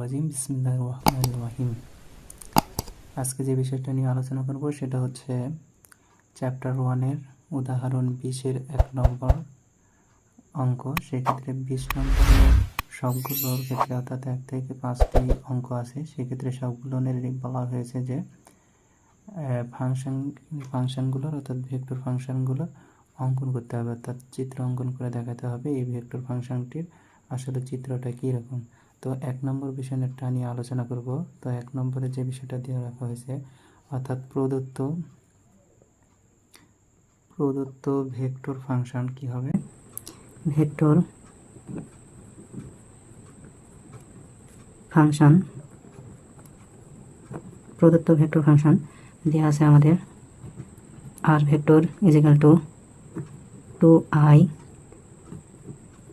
রাজিম, বিসমিল্লাহির রহমানির রহিম। আজকে যে বিষয়টা নিয়ে আলোচনা করব সেটা হচ্ছে চ্যাপ্টার ওয়ানের উদাহরণ বিশের এক নম্বর অঙ্ক। সেক্ষেত্রে বিশ নম্বরের সবগুলোর ক্ষেত্রে অর্থাৎ এক থেকে পাঁচটি অঙ্ক আছে। সেক্ষেত্রে সবগুলোর বলা হয়েছে যে ফাংশন, ফাংশনগুলোর অর্থাৎ ভেক্টর ফাংশনগুলোর অঙ্কন করতে হবে। অর্থাৎ চিত্র অঙ্কন করে দেখাতে হবে এই ভেক্টর ফাংশনটির আসলে চিত্রটা কী রকম? তো এক নম্বর বিষয়টা নিয়ে আলোচনা করব। তো এক নম্বরে যে বিষয়টা দিয়ে রাখা হয়েছে, অর্থাৎ প্রদত্ত প্রদত্ত ভেক্টর ফাংশন কি হবে? ভেক্টর ফাংশন, প্রদত্ত ভেক্টর ফাংশন দেওয়া আছে আমাদের। আর vector is equal to two i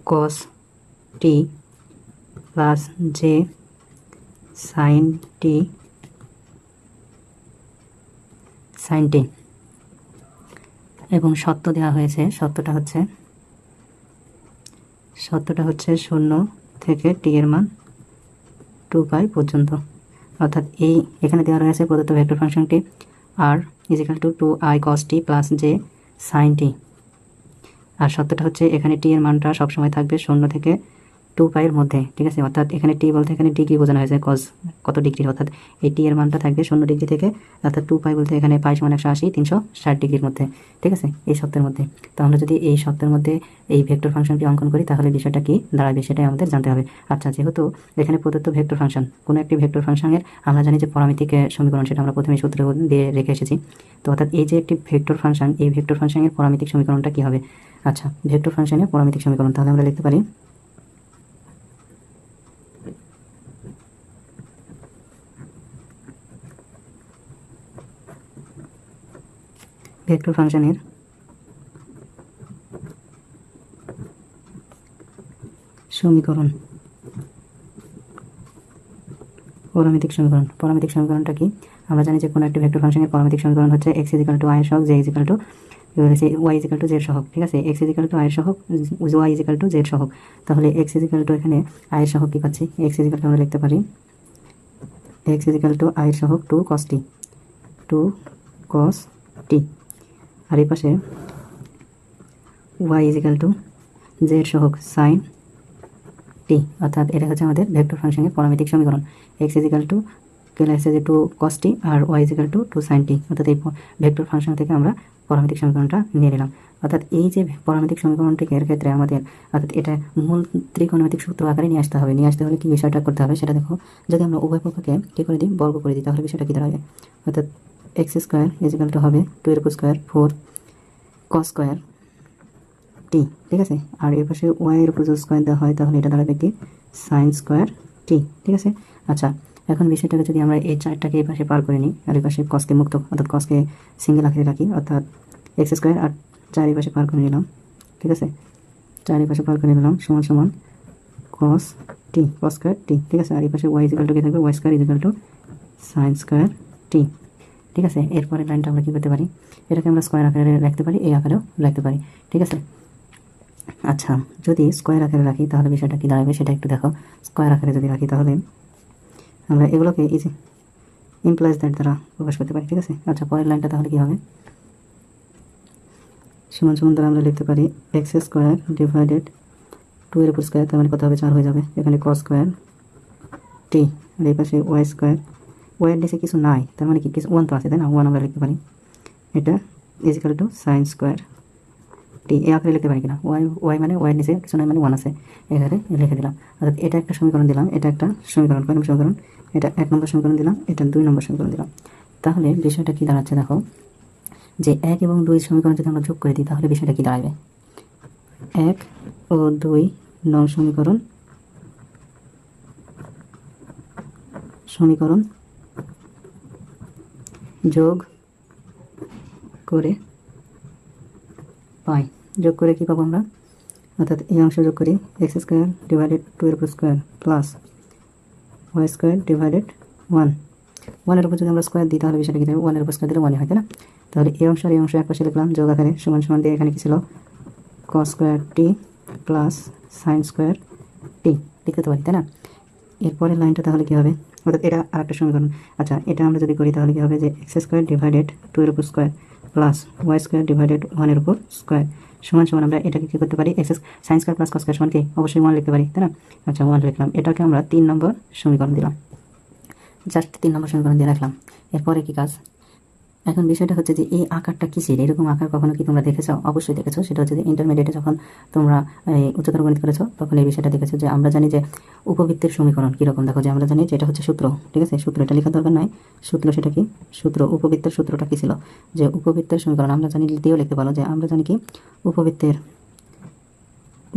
cos t plus j sine t sine t. এবং সত্য দেওয়া হয়েছে, সত্যটা হচ্ছে সত্যটা হচ্ছে শূন্য থেকে টি এর মান টু পাই পর্যন্ত। অর্থাৎ এই এখানে দেওয়া রয়েছে প্রদত্ত ভেক্টর ফাংশনটি আর is equal to two i cos t plus j sine t আর সত্যটা হচ্ছে এখানে টি এর মানটা সবসময় থাকবে শূন্য থেকে টু পাইয়ের মধ্যে, ঠিক আছে? অর্থাৎ এখানে টি বলতে এখানে ডিগ্রি বোঝানো হয়েছে? কজ কত ডিগ্রি অর্থাৎ এই টি এর মানটা থাকবে শূন্য ডিগ্রি থেকে, অর্থাৎ টু পাই বলতে এখানে পাই সমান একশো আশি, তিনশো ষাট ডিগ্রির মধ্যে, ঠিক আছে? এই সত্যের মধ্যে। তো আমরা যদি এই সত্যের মধ্যে এই ভেক্টর ফাংশনটি অঙ্কন করি, তাহলে বিষয়টা কি দাঁড়াবে? সেটাই আমাদের জানতে হবে। আচ্ছা যেহেতু এখানে প্রদত্ত ভেক্টর ফাংশন কোনো একটি ভেক্টর ফাংশনের আমরা জানি যে পরামিতিক সমীকরণ, সেটা আমরা প্রথমে সূত্র দিয়ে রেখে এসেছি। তো অর্থাৎ এই যে একটি ভেক্টর ফাংশন এই ভেক্টর ফাংশনের পরামিতিক সমীকরণটা কি হবে? আচ্ছা ভেক্টর ফাংশনের পরামিতিক সমীকরণ, তাহলে আমরা লিখতে পারি ভেক্টর ফাংশনের। সমীকরণ। পরামিতিক সমীকরণ। পরামিতিক সমীকরণটা কি? আমরা জানি যে কোনো একটি ভেক্টর ফাংশনের পরামিতিক সমীকরণ হচ্ছে এক্স ইজিক্যাল টু আয়ের সহগ J equal to Y equal to Z সহগ, ঠিক আছে? এক্স ইজিক্যাল টু আয়ের সহক ওয়াই ইজিক্যাল টু জেড সহগ। তাহলে এক্স ইজিক্যাল টু এখানে আয়ের সহক কী পাচ্ছি? এক্স ইজিক্যাল টু আমরা লিখতে পারি এক্স ইজিক্যাল টু আয়ের সহক টু কস টি টু কস টি আর এই পাশে y is equal to z সহগ সাইন টি অর্থাৎ এটা হচ্ছে আমাদের ভেক্টর ফাংশনের পরামিতিক সমীকরণ। এক্স ইজিক্যাল টু কেলে যে two cos T R y is equal to two sine t অর্থাৎ এই ভেক্টর ফাংশন থেকে আমরা পরামিতিক সমীকরণটা নিয়ে নিলাম। অর্থাৎ এই যে পরামিতিক সমীকরণটিকে এর ক্ষেত্রে আমাদের, অর্থাৎ এটা মূল ত্রিকোণমিতিক সূত্র আকারে নিয়ে আসতে হবে। নিয়ে আসতে হলে কি বিষয়টা করতে হবে সেটা দেখো। যদি আমরা উভয় পক্ষকে কী করে দিই? বর্গ করে দিই। তাহলে বিষয়টা কী দাঁড়াবে? অর্থাৎ x square is equal to হবে টু এর square four cos square t, ঠিক আছে? আর এর পাশে এর উপর যদি স্কোয়ার দেওয়া হয়, তাহলে এটা দাঁড়াবে কি? সাইন স্কোয়ার টি, ঠিক আছে? আচ্ছা এখন বিষয়টাকে যদি আমরা এই চারটাকে এই পাশে পার করে নিই, আর এই পাশে কসকে মুক্ত, অর্থাৎ কসকে সিঙ্গেল আকারে রাখি, অর্থাৎ এক্স স্কোয়ার, আর চার পাশে পার করে নিলাম, ঠিক আছে? চার পাশে পার করে নিলাম, সমান সমান কস টি কস স্কোয়ার টি, ঠিক আছে? আর এই পাশে ওয়াই ইজিক্যাল টু কি থাকবে? Y square is equal to sine square t. ঠিক আছে? এরপরে লাইনটা আমরা কী করতে পারি? এটাকে আমরা স্কোয়ার আকারে রাখতে পারি, এই আকারেও রাখতে পারি, ঠিক আছে? আচ্ছা যদি স্কোয়ার আকারে রাখি, তাহলে বিষয়টা কী দাঁড়াবে? সেটা একটু দেখো। স্কোয়ার আকারে যদি রাখি, তাহলে আমরা এগুলোকে ইজি ইমপ্লয়েজ দ্যাট দ্বারা প্রকাশ করতে পারি, ঠিক আছে? আচ্ছা পরের লাইনটা তাহলে কী হবে? সমান সমান দ্বারা আমরা লিখতে পারি এক্স স্কোয়ার ডিভাইডেড টু এর উপর স্কোয়ার তার মানে কত হবে? চার হয়ে যাবে। এখানে কস স্কোয়ার টি আর এই পাশে ওয়াই স্কোয়ার নিচে কিছু নাই। তার মানে কি? কিছু ওয়ান তো আছে, তাই না? ওয়ান আমরা লিখতে পারি। এটা is equal to sine square t এ আকারে লিখতে পারি কিনা? ওয়াই ওয়াই মানে ওয়াই কিছু নয় মানে ওয়ান আছে। এখানে লিখে দিলাম। অর্থাৎ এটা একটা সমীকরণ দিলাম, এটা একটা সমীকরণ। কয় সমীকরণ? এটা এক নম্বর সমীকরণ দিলাম, এটা দুই নম্বর সমীকরণ দিলাম। তাহলে বিষয়টা কী দাঁড়াচ্ছে দেখো? যে এক এবং দুই সমীকরণ যদি আমরা যোগ করে দিই, তাহলে বিষয়টা কী দাঁড়াবে? এক ও দুই নং সমীকরণ সমীকরণ যোগ করে পাই। যোগ করে কী পাবো আমরা? অর্থাৎ এই অংশ যোগ করি এক্স স্কোয়ার ডিভাইডেড টু এর square plus y square divided one. ওয়ানের উপর যদি আমরা স্কোয়ার দিই তাহলে বিষয়টা কী থাকবে ওয়ানের উপর স্কোয়ার দিলে ওয়ানই হয়, তাই না? তাহলে এই অংশ আর এই অংশ এক পাশে লিখলাম যোগ আকারে সমান সমান দিয়ে এখানে কী ছিল? Cos square t plus sine square t লিখতে পারি, তাই না? এরপরের লাইনটা তাহলে কী হবে? অর্থাৎ এটা আর একটা সমীকরণ। আচ্ছা এটা আমরা যদি করি তাহলে কী হবে যে এক্স স্কোয়ার ডিভাইডেড টু এর উপর square plus y square divided ওয়ানের উপর স্কোয়ার সমান সমান আমরা এটাকে কী করতে পারি? X sine square plus cos square সমান কি? অবশ্যই ওয়ান লিখতে পারি, তাই না? আচ্ছা ওয়ান লিখলাম। এটাকে আমরা তিন নম্বর সমীকরণ দিলাম। জাস্ট তিন নম্বর সমীকরণ দিয়ে রাখলাম। এরপরে কি কাজ? এখন বিষয়টা হচ্ছে যে এই আকারটা কিসের? এরকম আকার কখনো কি তোমরা দেখেছ? অবশ্যই দেখেছ। সেটা হচ্ছে যে ইন্টারমিডিয়েটে যখন তোমরা উচ্চতর গণিত করেছ, তখন এই বিষয়টা দেখেছ যে আমরা জানি যে উপবৃত্তের সমীকরণ কীরকম। দেখো যে আমরা জানি যে এটা হচ্ছে সূত্র, ঠিক আছে? সূত্র এটা লেখার দরকার নাই। সূত্র সেটা কি? সূত্র, উপবৃত্তের সূত্রটা কী ছিল? যে উপবৃত্তের সমীকরণ, আমরা জানি দিয়েও লিখতে পারো যে আমরা জানি কি? উপবৃত্তের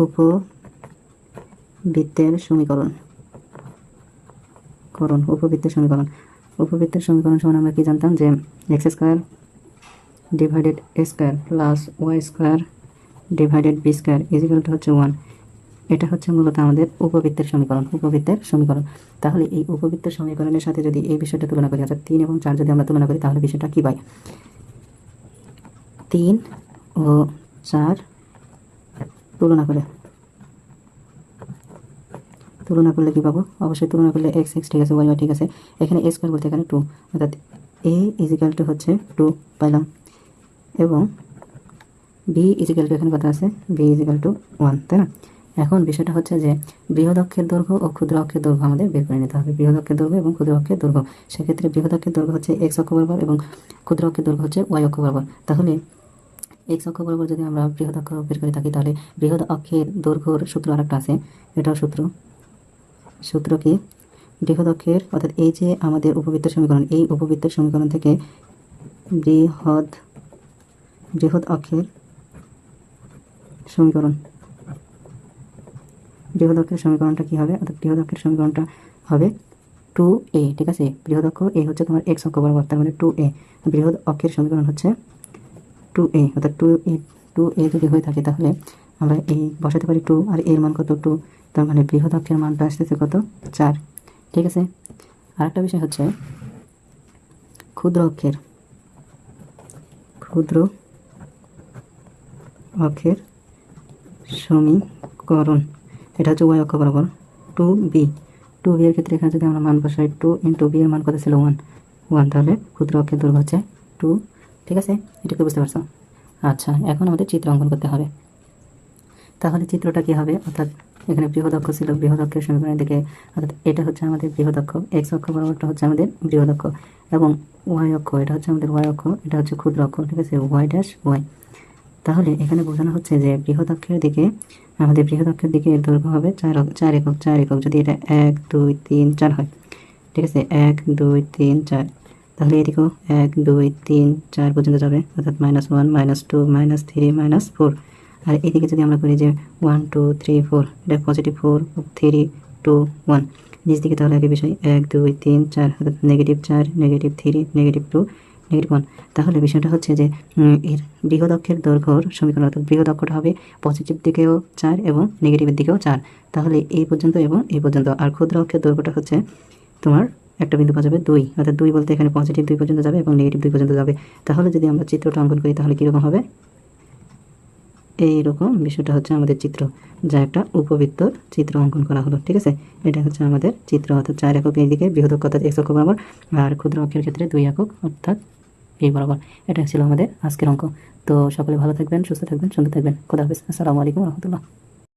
উপবৃত্তের সমীকরণ করণ উপবৃত্তের সমীকরণ। উপবৃত্তের সমীকরণ সমান আমরা কি জানতাম? যে x square divided a square plus y square divided b square ইজিক্যালটা হচ্ছে ওয়ান এটা হচ্ছে মূলত আমাদের উপবৃত্তের সমীকরণ উপবৃত্তের সমীকরণ। তাহলে এই উপবৃত্তের সমীকরণের সাথে যদি এই বিষয়টা তুলনা করি, অর্থাৎ তিন এবং চার যদি আমরা তুলনা করি, তাহলে বিষয়টা কী পাই? তিন ও চার তুলনা করে তুলনা করলে কি পাবো? অবশ্যই তুলনা করলে এক্স এক্স ঠিক আছে ওয়াই ওয়াই ঠিক আছে। এখানে এ স্কোয়ার বলতে এখানে টু অর্থাৎ এ ইজিক্যাল টু হচ্ছে টু পাইলাম। এবং বি ইজিক্যাল টু এখানে কত আছে? বি ইজিক্যাল টু ওয়ান তাই না? এখন বিষয়টা হচ্ছে যে বৃহৎ অক্ষের দৈর্ঘ্য ও ক্ষুদ্র অক্ষের দৈর্ঘ্য আমাদের বের করে নিতে হবে। বৃহৎ অক্ষের দৈর্ঘ্য এবং ক্ষুদ্র অক্ষের দৈর্ঘ্য। সেক্ষেত্রে বৃহৎ অক্ষের দৈর্ঘ্য হচ্ছে এক্স অক্ষ বরাবর এবং ক্ষুদ্র অক্ষের দৈর্ঘ্য হচ্ছে ওয়াই অক্ষ বরাবর। তাহলে এক্স অক্ষ বরাবর যদি আমরা বৃহৎ অক্ষ বের করে থাকি, তাহলে বৃহৎ অক্ষের দৈর্ঘ্যর সূত্র আরেকটা আছে। এটাও সূত্র। সূত্র কি বৃহদক্ষের, অর্থাৎ এই যে আমাদের উপবৃত্তের সমীকরণ, এই উপবৃত্তের সমীকরণ থেকে বৃহৎ বৃহৎ অক্ষের সমীকরণ। বৃহৎ সমীকরণটা কি হবে? অর্থাৎ বৃহৎ অক্ষের সমীকরণটা হবে টু এ ঠিক আছে? বৃহৎ অক্ষ এ হচ্ছে তোমার এক্স অক্ষ বরাবর, তার মানে টু এ বৃহৎ অক্ষের সমীকরণ হচ্ছে টু এ অর্থাৎ টু এ টু এ যদি হয়ে থাকে তাহলে আমরা এই বসাতে পারি টু, আর এর মান কত? টু। তার মানে বৃহৎ অক্ষের মানটা আসতেছে কত? চার। ঠিক আছে? আরেকটা বিষয় হচ্ছে, ক্ষুদ্র অক্ষের ক্ষুদ্র অক্ষের সমীকরণ। এটা হচ্ছে ওয়াই অক্ষ বরাবর। Two B. টু বি এর ক্ষেত্রে এখানে যদি আমরা মান বসাই, টু ইন্টু বি এর মান কত ছিল? ওয়ান। ওয়ান তাহলে ক্ষুদ্র অক্ষের দৈর্ঘ্য হচ্ছে টু। ঠিক আছে? এটা কি বুঝতে পারছ? আচ্ছা এখন আমাদের চিত্র অঙ্কন করতে হবে। তাহলে চিত্রটা কি হবে? অর্থাৎ এখানে বৃহদক্ষ ছিল বৃহদক্ষের সমীকরণের দিকে, অর্থাৎ এটা হচ্ছে আমাদের বৃহদক্ষ এক্স অক্ষ বরাবরটা হচ্ছে আমাদের বৃহদক্ষ, এবং ওয়াই অক্ষ, এটা হচ্ছে আমাদের ওয়াই অক্ষ, এটা হচ্ছে ক্ষুদ্র অক্ষ, ঠিক আছে? ওয়াই ড্যাশ ওয়াই তাহলে এখানে বোঝানো হচ্ছে যে বৃহদক্ষের দিকে, আমাদের বৃহদক্ষের দিকে এর দৈর্ঘ্য হবে চার চার একক চার একক, যদি এটা এক, দুই, তিন, চার হয়, ঠিক আছে? এক, দুই, তিন, চার। তাহলে এদিকেও এক, দুই, তিন, চার পর্যন্ত যাবে, অর্থাৎ minus one minus two minus three minus four আর এদিকে যদি আমরা করি যে ওয়ান টু থ্রি ফোর এটা positive four three two one নিচ দিকে তাহলে একই বিষয় এক, দুই, তিন, চার অর্থাৎ নেগেটিভ চার negative three negative two negative one তাহলে বিষয়টা হচ্ছে যে এর বৃহৎ অক্ষের দৈর্ঘ্যর সমীকরণ অর্থাৎ বৃহৎ অক্ষটা হবে পজিটিভ দিকেও চার এবং নেগেটিভের দিকেও চার। তাহলে এই পর্যন্ত এবং এই পর্যন্ত। আর ক্ষুদ্র অক্ষের দৈর্ঘ্যটা হচ্ছে তোমার একটা বিন্দু পাওয়া যাবে দুই। অর্থাৎ দুই বলতে এখানে পজিটিভ দুই পর্যন্ত যাবে এবং নেগেটিভ দুই পর্যন্ত যাবে। তাহলে যদি আমরা চিত্রটা অঙ্কন করি তাহলে কীরকম হবে? এইরকম বিষয়টা হচ্ছে আমাদের চিত্র, যা একটা উপবৃত্তর চিত্র অঙ্কন করা হলো, ঠিক আছে? এটা হচ্ছে আমাদের চিত্র, অর্থাৎ চার একক এইদিকে বৃহৎ অর্থাৎ এক অক্ষ বরাবর, আর ক্ষুদ্র অক্ষের ক্ষেত্রে দুই একক, অর্থাৎ এই বরাবর। এটা ছিল আমাদের আজকের অঙ্ক। তো সকলে ভালো থাকবেন, সুস্থ থাকবেন, সুন্দর থাকবেন। খোদা হাফিজ। আসসালামু আলাইকুম রহমতুল্লাহ।